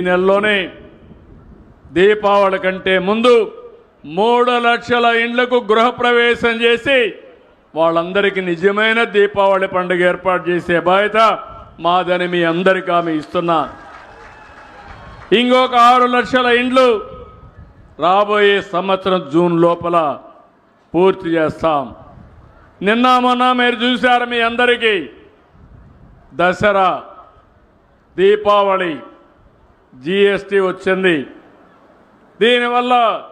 ఈ నెలలోనే దీపావళి కంటే ముందు మూడు లక్షల ఇండ్లకు గృహప్రవేశం చేసి వాళ్ళందరికీ నిజమైన దీపావళి పండుగ ఏర్పాటు చేసే బాధ్యత మాదని మీ అందరికీ ఆమె ఇస్తున్నా. ఇంకొక ఆరు లక్షల ఇండ్లు రాబోయే సంవత్సరం జూన్ లోపల పూర్తి చేస్తాం. నిన్న మొన్న మీరు చూశారు మీ అందరికీ దసరా దీపావళి జిఎస్టి వచ్చింది. దీనివల్ల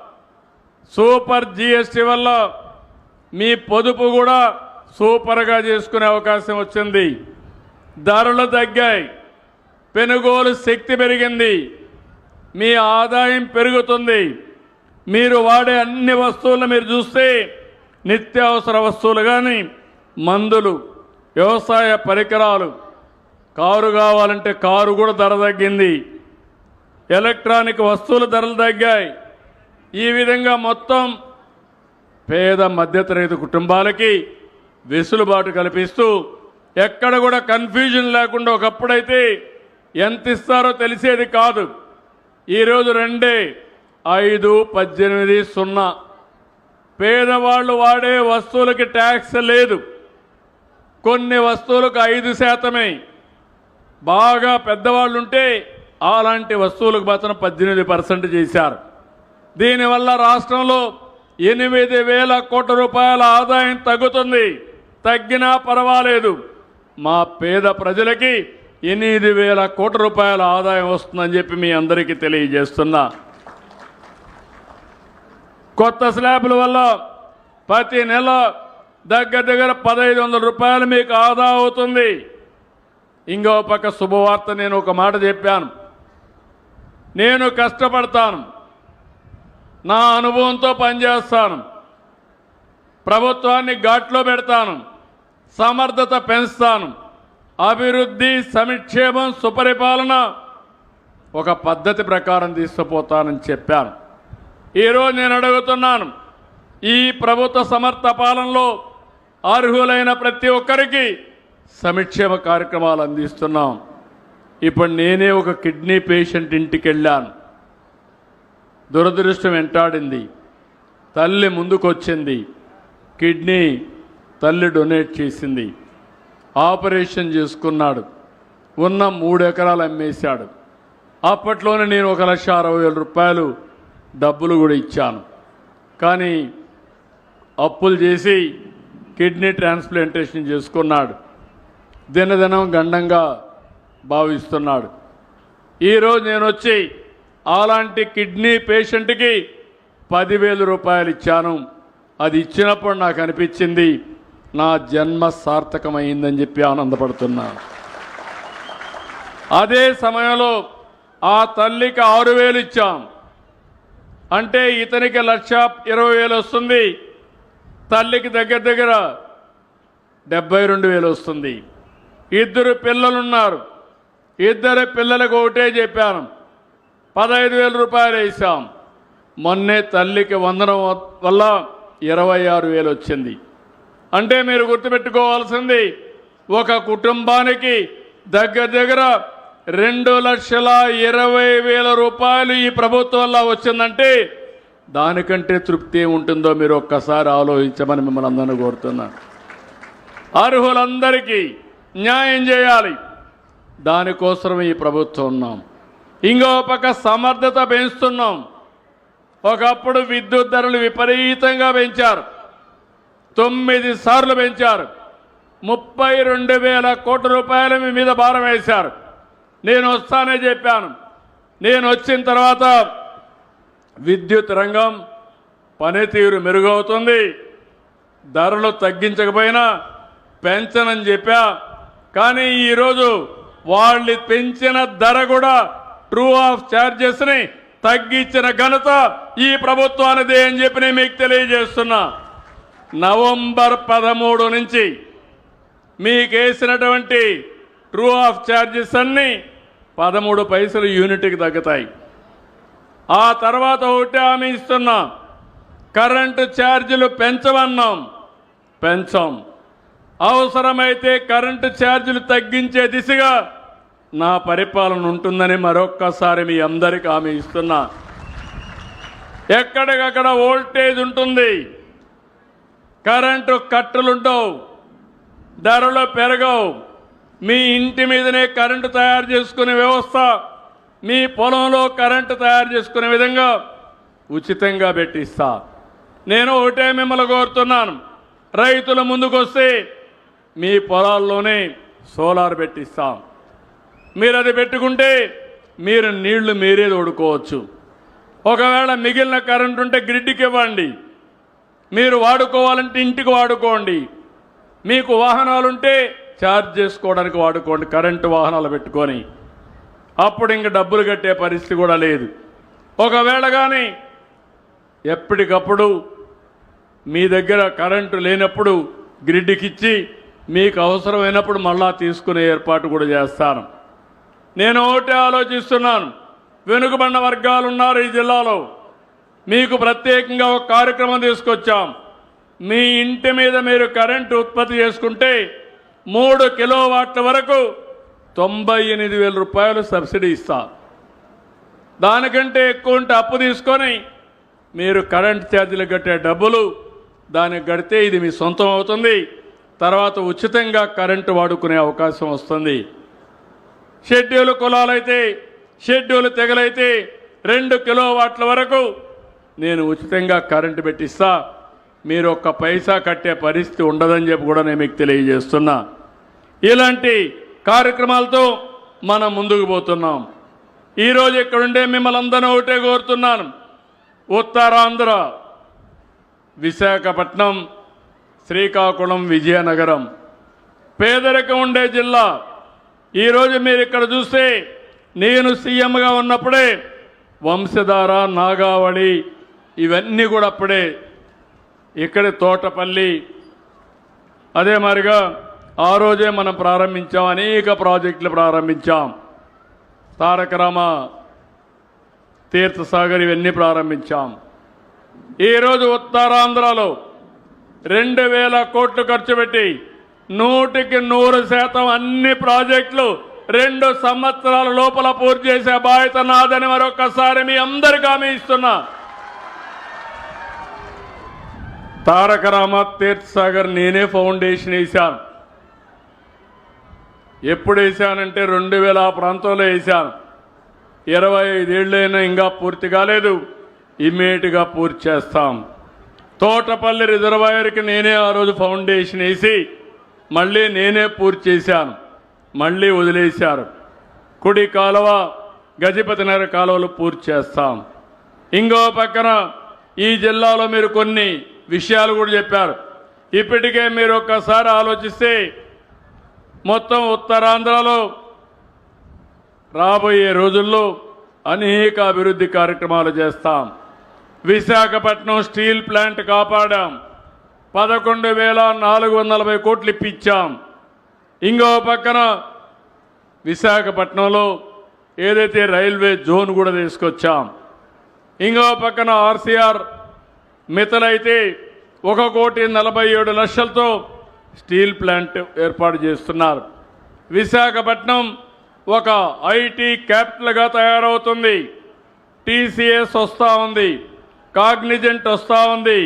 సూపర్ జిఎస్టి వల్ల మీ పొదుపు కూడా సూపర్గా చేసుకునే అవకాశం వచ్చింది. ధరలు తగ్గాయి. పెనుగోలు శక్తి పెరిగింది. మీ ఆదాయం పెరుగుతుంది. మీరు వాడే అన్ని వస్తువులను మీరు చూస్తే నిత్యావసర వస్తువులు కానీ మందులు వ్యవసాయ పరికరాలు కారు కావాలంటే కారు కూడా ధర తగ్గింది. ఎలక్ట్రానిక్ వస్తువుల ధరలు తగ్గాయి. ఈ విధంగా మొత్తం పేద మధ్యతరగతి కుటుంబాలకి వెసులుబాటు కల్పిస్తూ ఎక్కడ కూడా కన్ఫ్యూజన్ లేకుండా ఒకప్పుడైతే ఎంత ఇస్తారో తెలిసేది కాదు. ఈరోజు రెండే ఐదు పద్దెనిమిది సున్నా. పేదవాళ్ళు వాడే వస్తువులకి ట్యాక్స్ లేదు. కొన్ని వస్తువులకు ఐదు శాతమే. బాగా పెద్దవాళ్ళు ఉంటే అలాంటి వస్తువులకు మాత్రం పద్దెనిమిది పర్సెంట్ చేశారు. దీనివల్ల రాష్ట్రంలో ఎనిమిది వేల కోట్ల రూపాయల ఆదాయం తగ్గుతుంది. తగ్గినా పర్వాలేదు. మా పేద ప్రజలకి ఎనిమిది వేల కోట్ల రూపాయల ఆదాయం వస్తుందని చెప్పి మీ అందరికీ తెలియజేస్తున్నా. కొత్త స్లాబ్ల వల్ల ప్రతి నెల దగ్గర దగ్గర పదహైదు వందల రూపాయలు మీకు ఆదా అవుతుంది. ఇంకో పక్క శుభవార్త నేను ఒక మాట చెప్పాను. నేను కష్టపడతాను. నా అనుభవంతో పనిచేస్తాను. ప్రభుత్వాన్ని ఘాట్లో పెడతాను. సమర్థత పెంచుతాను. అభివృద్ధి సంక్షేమం సుపరిపాలన ఒక పద్ధతి ప్రకారం తీసుకుపోతానని చెప్పాను. ఈరోజు నేను అడుగుతున్నాను ఈ ప్రభుత్వ సమర్థ పాలనలో అర్హులైన ప్రతి ఒక్కరికి సంక్షేమ కార్యక్రమాలు అందిస్తున్నాం. ఇప్పుడు నేనే ఒక కిడ్నీ పేషెంట్ ఇంటికి వెళ్ళాను దురదృష్టం వెంటాడింది. తల్లి ముందుకొచ్చింది. కిడ్నీ తల్లి డొనేట్ చేసింది. ఆపరేషన్ చేసుకున్నాడు. ఉన్న మూడు ఎకరాలు అమ్మేశాడు. అప్పట్లోనే నేను ఒక లక్ష అరవై వేల రూపాయలు డబ్బులు కూడా ఇచ్చాను. కానీ అప్పులు చేసి కిడ్నీ ట్రాన్స్ప్లాంటేషన్ చేసుకున్నాడు. దినదినం గండంగా భావిస్తున్నాడు. ఈరోజు నేను వచ్చి అలాంటి కిడ్నీ పేషెంట్కి పదివేల రూపాయలు ఇచ్చాను. అది ఇచ్చినప్పుడు నాకు అనిపించింది నా జన్మ సార్థకమైందని చెప్పి ఆనందపడుతున్నాను అదే సమయంలో ఆ తల్లికి ఆరు వేలు ఇచ్చాం. అంటే ఇతనికి లక్ష ఇరవై వేలు వస్తుంది తల్లికి దగ్గర దగ్గర డెబ్బై రెండు వేలు వస్తుంది. ఇద్దరు పిల్లలున్నారు. ఇద్దరు పిల్లలకు ఒకటే చెప్పాను. పదహైదు వేల రూపాయలు వేసాం మొన్నే తల్లికి వందనం వల్ల ఇరవై ఆరు వేలు వచ్చింది. అంటే మీరు గుర్తుపెట్టుకోవాల్సింది ఒక కుటుంబానికి దగ్గర దగ్గర రెండు లక్షల ఇరవై వేల రూపాయలు ఈ ప్రభుత్వం వల్ల వచ్చిందంటే దానికంటే తృప్తి ఉంటుందో మీరు ఒక్కసారి ఆలోచించమని మిమ్మల్ని అందరినీ కోరుతున్నాను. అర్హులందరికీ న్యాయం చేయాలి. దానికోసం ఈ ప్రభుత్వం ఉన్నాం. ఇంకో పక్క సమర్థత పెంచుతున్నాం. ఒకప్పుడు విద్యుత్ ధరలు విపరీతంగా పెంచారు. తొమ్మిది సార్లు పెంచారు. ముప్పై రెండు వేల కోట్ల రూపాయలు మీ మీద భారం వేశారు. నేను వస్తానే చెప్పాను. నేను వచ్చిన తర్వాత విద్యుత్ రంగం పనితీరు మెరుగవుతుంది. ధరలు తగ్గించకపోయినా పెంచనని చెప్పా. కానీ ఈరోజు వాళ్ళు పెంచిన ధర కూడా ట్రూ ఆఫ్ ఛార్జెస్ని తగ్గించిన ఘనత ఈ ప్రభుత్వానిదే అని చెప్పి నేను మీకు తెలియజేస్తున్నా. నవంబర్ పదమూడు నుంచి మీకు వేసినటువంటి ట్రూ ఆఫ్ ఛార్జెస్ అన్ని పదమూడు పైసలు యూనిట్కి తగ్గుతాయి. ఆ తర్వాత ఒకటి హామీ ఇస్తున్నాం. కరెంటు ఛార్జీలు పెంచమన్నాం. పెంచాం. అవసరమైతే కరెంటు ఛార్జీలు తగ్గించే దిశగా నా పరిపాలన ఉంటుందని మరొక్కసారి మీ అందరికి హామీ ఇస్తున్నా. ఎక్కడికక్కడ వోల్టేజ్ ఉంటుంది. కరెంటు కట్టలుంటావు ధరలు పెరగవు. మీ ఇంటి మీదనే కరెంటు తయారు చేసుకునే వ్యవస్థ మీ పొలంలో కరెంటు తయారు చేసుకునే విధంగా ఉచితంగా పెట్టిస్తా. నేను ఒకటే మిమ్మల్ని కోరుతున్నాను. రైతుల ముందుకొస్తే మీ పొలాల్లోనే సోలార్ పెట్టిస్తాం. మీరు అది పెట్టుకుంటే మీరు నీళ్ళు మీరే తోడుకోవచ్చు. ఒకవేళ మిగిలిన కరెంట్ ఉంటే గ్రిడ్కి ఇవ్వండి. మీరు వాడుకోవాలంటే ఇంటికి వాడుకోండి. మీకు వాహనాలుంటే ఛార్జ్ చేసుకోవడానికి వాడుకోండి కరెంటు వాహనాలు పెట్టుకొని. అప్పుడు ఇంక డబ్బులు కట్టే పరిస్థితి కూడా లేదు. ఒకవేళ కానీ ఎప్పటికప్పుడు మీ దగ్గర కరెంటు లేనప్పుడు గ్రిడ్కిచ్చి మీకు అవసరమైనప్పుడు మళ్ళా తీసుకునే ఏర్పాటు కూడా చేస్తాను. నేను ఒకటే ఆలోచిస్తున్నాను. వెనుకబడిన వర్గాలు ఉన్నారు ఈ జిల్లాలో. మీకు ప్రత్యేకంగా ఒక కార్యక్రమం తీసుకొచ్చాం. మీ ఇంటి మీద మీరు కరెంటు ఉత్పత్తి చేసుకుంటే మూడు కిలోవాట్ల వరకు తొంభై ఎనిమిది వేల రూపాయలు సబ్సిడీ ఇస్తా. దానికంటే ఎక్కువ ఉంటే అప్పు తీసుకొని మీరు కరెంట్ ఛార్జీలు కట్టే డబ్బులు దానికి కడితే ఇది మీ సొంతం అవుతుంది. తర్వాత ఉచితంగా కరెంటు వాడుకునే అవకాశం వస్తుంది. షెడ్యూల్ కులాలైతే షెడ్యూల్ తెగలైతే రెండు కిలోవాట్ల వరకు నేను ఉచితంగా కరెంటు పెట్టిస్తా. మీరు ఒక్క పైసా కట్టే పరిస్థితి ఉండదని చెప్పి కూడా నేను మీకు తెలియజేస్తున్నా. ఇలాంటి కార్యక్రమాలతో మనం ముందుకు పోతున్నాం. ఈరోజు ఇక్కడుండే మిమ్మల్ని అందరూ ఒకటే కోరుతున్నాను. ఉత్తరాంధ్ర విశాఖపట్నం శ్రీకాకుళం విజయనగరం. పేదరికం ఉండే జిల్లా. ఈరోజు మీరు ఇక్కడ చూస్తే నేను సీఎంగా ఉన్నప్పుడే వంశధార నాగావళి ఇవన్నీ కూడా అప్పుడే ఇక్కడే తోటపల్లి. అదే మరిగా ఆ రోజే మనం ప్రారంభించాం అనేక ప్రాజెక్టులు ప్రారంభించాం. తారకరామ తీర్థసాగర్ ఇవన్నీ ప్రారంభించాం. ఈరోజు ఉత్తరాంధ్రలో రెండు వేల కోట్లు ఖర్చు పెట్టి నూటికి నూరు శాతం అన్ని ప్రాజెక్టులు రెండు సంవత్సరాల లోపల పూర్తి చేసే బాధ్యత నాదని మరొకసారి మీ అందరికీ హామీ ఇస్తున్నా. తారక రామ తీర్థసాగర్ నేనే ఫౌండేషన్ వేశాను. ఎప్పుడు వేశానంటే రెండు వేల ఆ ప్రాంతంలో వేశాను. ఇరవై ఐదేళ్ళైనా ఇంకా పూర్తి కాలేదు. ఇమ్మీడియట్గా పూర్తి చేస్తాం. తోటపల్లి రిజర్వాయర్కి నేనే ఆ రోజు ఫౌండేషన్ వేసి మళ్ళీ నేనే పూర్తి చేశాను. మళ్ళీ వదిలేశారు. కుడి కాలువ గజపతినగర కాలువలు పూర్తి చేస్తాం. ఇంకో పక్కన ఈ జిల్లాలో మీరు కొన్ని విషయాలు కూడా చెప్పారు. ఇప్పటికే మీరు ఒక్కసారి ఆలోచిస్తే మొత్తం ఉత్తరాంధ్రలో రాబోయే రోజుల్లో అనేక అభివృద్ధి కార్యక్రమాలు చేస్తాం. విశాఖపట్నం స్టీల్ ప్లాంట్ కాపాడాం. పదకొండు వేల నాలుగు వందల నలభై కోట్లు ఇప్పించాం. ఇంకో పక్కన విశాఖపట్నంలో ఏదైతే రైల్వే జోన్ కూడా తీసుకొచ్చాం. ఇంకో పక్కన ఆర్సీఆర్ మితలైతే ఒక కోటి నలభై ఏడు లక్షలతో స్టీల్ ప్లాంట్ ఏర్పాటు చేస్తున్నారు. విశాఖపట్నం ఒక ఐటీ క్యాపిటల్గా తయారవుతుంది. టీసీఎస్ వస్తూ ఉంది. కాగ్నిజెంట్ వస్తూ ఉంది.